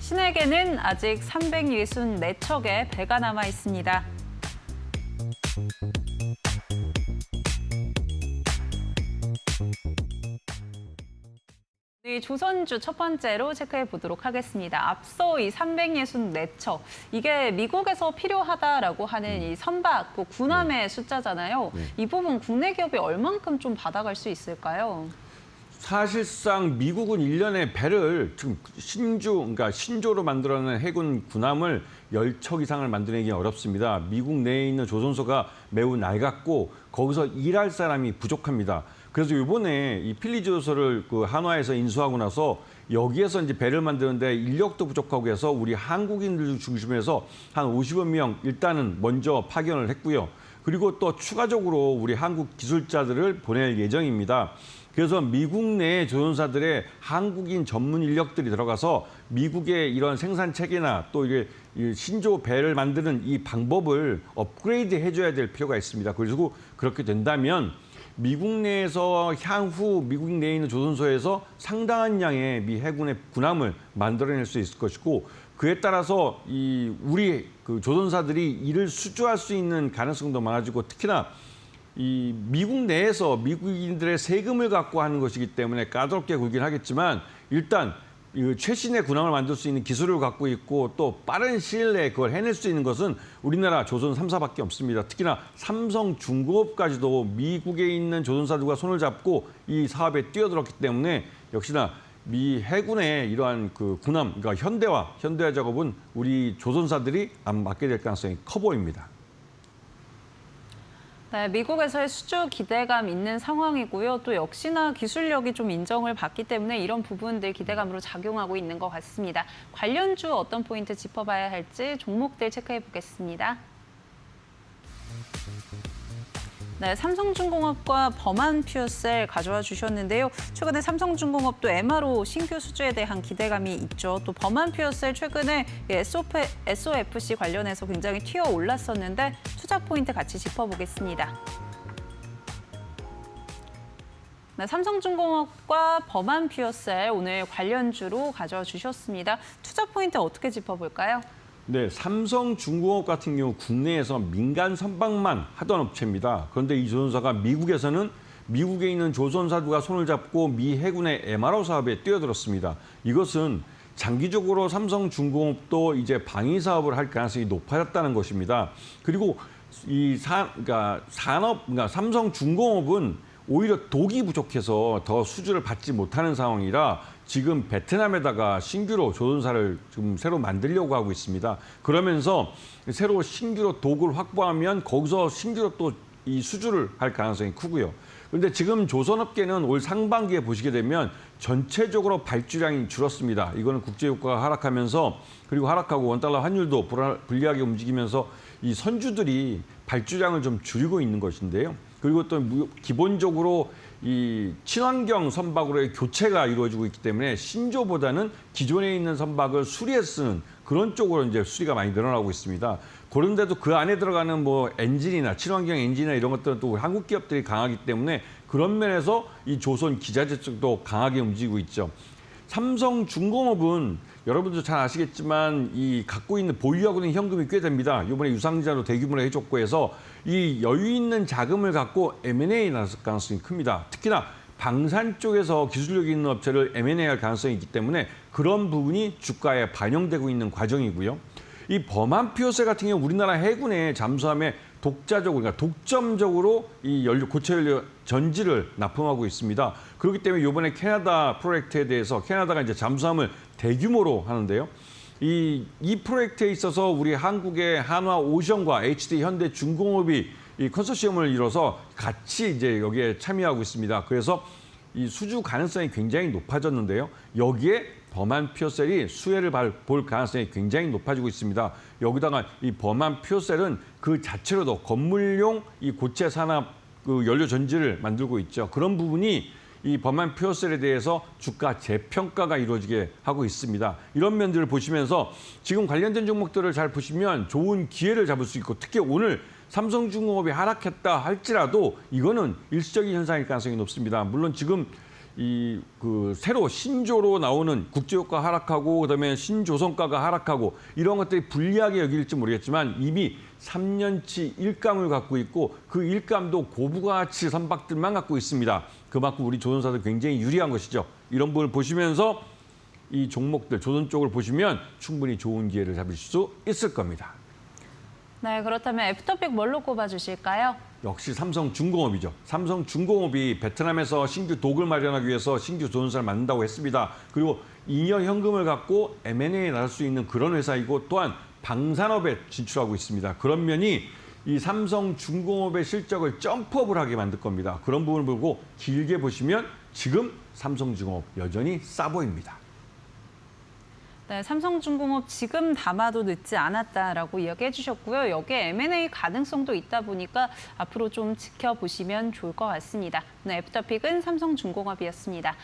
신에게는 아직 364척의 배가 남아 있습니다. 이 조선주 첫 번째로 체크해 보도록 하겠습니다. 앞서 이 364척 이게 미국에서 필요하다라고 하는 이 선박 그 군함의 숫자잖아요. 이 부분 국내 기업이 얼만큼 좀 받아갈 수 있을까요? 사실상 미국은 일년에 배를 지금 신주, 그러니까 신조로 만들어낸 해군 군함을 열 척 이상을 만들어내기 어렵습니다. 미국 내에 있는 조선소가 매우 낡았고 거기서 일할 사람이 부족합니다. 그래서 이번에 이 필리조소를 그 한화에서 인수하고 나서 여기에서 이제 배를 만드는데 인력도 부족하고 해서 우리 한국인들 중심에서 한 50여 명 일단은 먼저 파견을 했고요. 그리고 또 추가적으로 우리 한국 기술자들을 보낼 예정입니다. 그래서 미국 내 조선사들의 한국인 전문 인력들이 들어가서 미국의 이런 생산 체계나 또 이게 이 신조 배를 만드는 이 방법을 업그레이드 해줘야 될 필요가 있습니다. 그리고 그렇게 된다면 미국 내에서 향후 미국 내에 있는 조선소에서 상당한 양의 미 해군의 군함을 만들어낼 수 있을 것이고 그에 따라서 이 우리 그 조선사들이 이를 수주할 수 있는 가능성도 많아지고 특히나 이 미국 내에서 미국인들의 세금을 갖고 하는 것이기 때문에 까다롭게 굴긴 하겠지만 일단 이 최신의 군함을 만들 수 있는 기술을 갖고 있고 또 빠른 시일 내에 그걸 해낼 수 있는 것은 우리나라 조선 3사밖에 없습니다. 특히나 삼성 중공업까지도 미국에 있는 조선사들과 손을 잡고 이 사업에 뛰어들었기 때문에 역시나 미 해군의 이러한 그 군함, 그러니까 현대화, 현대화 작업은 우리 조선사들이 안 맡게 될 가능성이 커 보입니다. 네, 미국에서의 수주 기대감 있는 상황이고요. 또 역시나 기술력이 좀 인정을 받기 때문에 이런 부분들 기대감으로 작용하고 있는 것 같습니다. 관련주 어떤 포인트 짚어봐야 할지 종목들 체크해 보겠습니다. 네, 삼성중공업과 범한 퓨어셀 가져와 주셨는데요. 최근에 삼성중공업도 MRO 신규 수주에 대한 기대감이 있죠. 또 범한 퓨어셀 최근에 SOFC 관련해서 굉장히 튀어 올랐었는데 투자 포인트 같이 짚어보겠습니다. 네, 삼성중공업과 범한 퓨어셀 오늘 관련주로 가져와 주셨습니다. 투자 포인트 어떻게 짚어볼까요? 네, 삼성중공업 같은 경우 국내에서 민간 선박만 하던 업체입니다. 그런데 이 조선사가 미국에서는 미국에 있는 조선사들과 손을 잡고 미 해군의 MRO 사업에 뛰어들었습니다. 이것은 장기적으로 삼성중공업도 이제 방위 사업을 할 가능성이 높아졌다는 것입니다. 그리고 이 사, 그러니까 산업, 그러니까 삼성중공업은 오히려 독이 부족해서 더 수주를 받지 못하는 상황이라 지금 베트남에다가 신규로 조선사를 지금 새로 만들려고 하고 있습니다. 그러면서 새로 신규로 독을 확보하면 거기서 신규로 또 이 수주를 할 가능성이 크고요. 그런데 지금 조선업계는 올 상반기에 보시게 되면 전체적으로 발주량이 줄었습니다. 이거는 국제유가가 하락하면서 그리고 하락하고 원달러 환율도 불리하게 움직이면서 이 선주들이 발주량을 좀 줄이고 있는 것인데요. 그리고 또 무- 기본적으로 이 친환경 선박으로의 교체가 이루어지고 있기 때문에 신조보다는 기존에 있는 선박을 수리해 쓰는 그런 쪽으로 이제 수리가 많이 늘어나고 있습니다. 그런데도 그 안에 들어가는 뭐 엔진이나 친환경 엔진이나 이런 것들은 또 한국 기업들이 강하기 때문에 그런 면에서 이 조선 기자재 쪽도 강하게 움직이고 있죠. 삼성 중공업은 여러분도 잘 아시겠지만 이 갖고 있는 보유하고 있는 현금이 꽤 됩니다. 이번에 유상자로 대규모로 해줬고 해서 이 여유 있는 자금을 갖고 M&A 나설 가능성이 큽니다. 특히나 방산 쪽에서 기술력 있는 업체를 M&A 할 가능성이 있기 때문에 그런 부분이 주가에 반영되고 있는 과정이고요. 이 범한 피오세 같은 경우 우리나라 해군의 잠수함에 독자적으로 그러니까 독점적으로 이 연료 고체 연료 전지를 납품하고 있습니다. 그렇기 때문에 이번에 캐나다 프로젝트에 대해서 캐나다가 이제 잠수함을 대규모로 하는데요. 이, 이 프로젝트에 있어서 우리 한국의 한화 오션과 HD 현대 중공업이 이 컨소시엄을 이뤄서 같이 이제 여기에 참여하고 있습니다. 그래서 이 수주 가능성이 굉장히 높아졌는데요. 여기에 범한 퓨어셀이 수혜를 발- 볼 가능성이 굉장히 높아지고 있습니다. 여기다가 이 범한 퓨어셀은 그 자체로도 건물용 이 고체 산업 그 연료 전지를 만들고 있죠. 그런 부분이 이 범한 퓨어셀에 대해서 주가 재평가가 이루어지게 하고 있습니다. 이런 면들을 보시면서 지금 관련된 종목들을 잘 보시면 좋은 기회를 잡을 수 있고 특히 오늘 삼성중공업이 하락했다 할지라도 이거는 일시적인 현상일 가능성이 높습니다. 물론 지금 이 그 새로 신조로 나오는 국제유가 하락하고 그다음에 신조선가가 하락하고 이런 것들이 불리하게 여길지 모르겠지만 이미 3년치 일감을 갖고 있고 그 일감도 고부가치 선박들만 갖고 있습니다. 그만큼 우리 조선사들 굉장히 유리한 것이죠. 이런 부분을 보시면서 이 종목들 조선 쪽을 보시면 충분히 좋은 기회를 잡으실 수 있을 겁니다. 네, 그렇다면 애프터픽 뭘로 꼽아 주실까요? 역시 삼성중공업이죠. 삼성중공업이 베트남에서 신규 독을 마련하기 위해서 신규 조선사를 만든다고 했습니다. 그리고 잉여 현금을 갖고 M&A에 나설 수 있는 그런 회사이고 또한 방산업에 진출하고 있습니다. 그런 면이 이 삼성중공업의 실적을 점프업을 하게 만들 겁니다. 그런 부분을 보고 길게 보시면 지금 삼성중공업 여전히 싸 보입니다. 네, 삼성중공업 지금 담아도 늦지 않았다라고 이야기해 주셨고요. 여기에 M&A 가능성도 있다 보니까 앞으로 좀 지켜보시면 좋을 것 같습니다. 오늘 애프터픽은 삼성중공업이었습니다.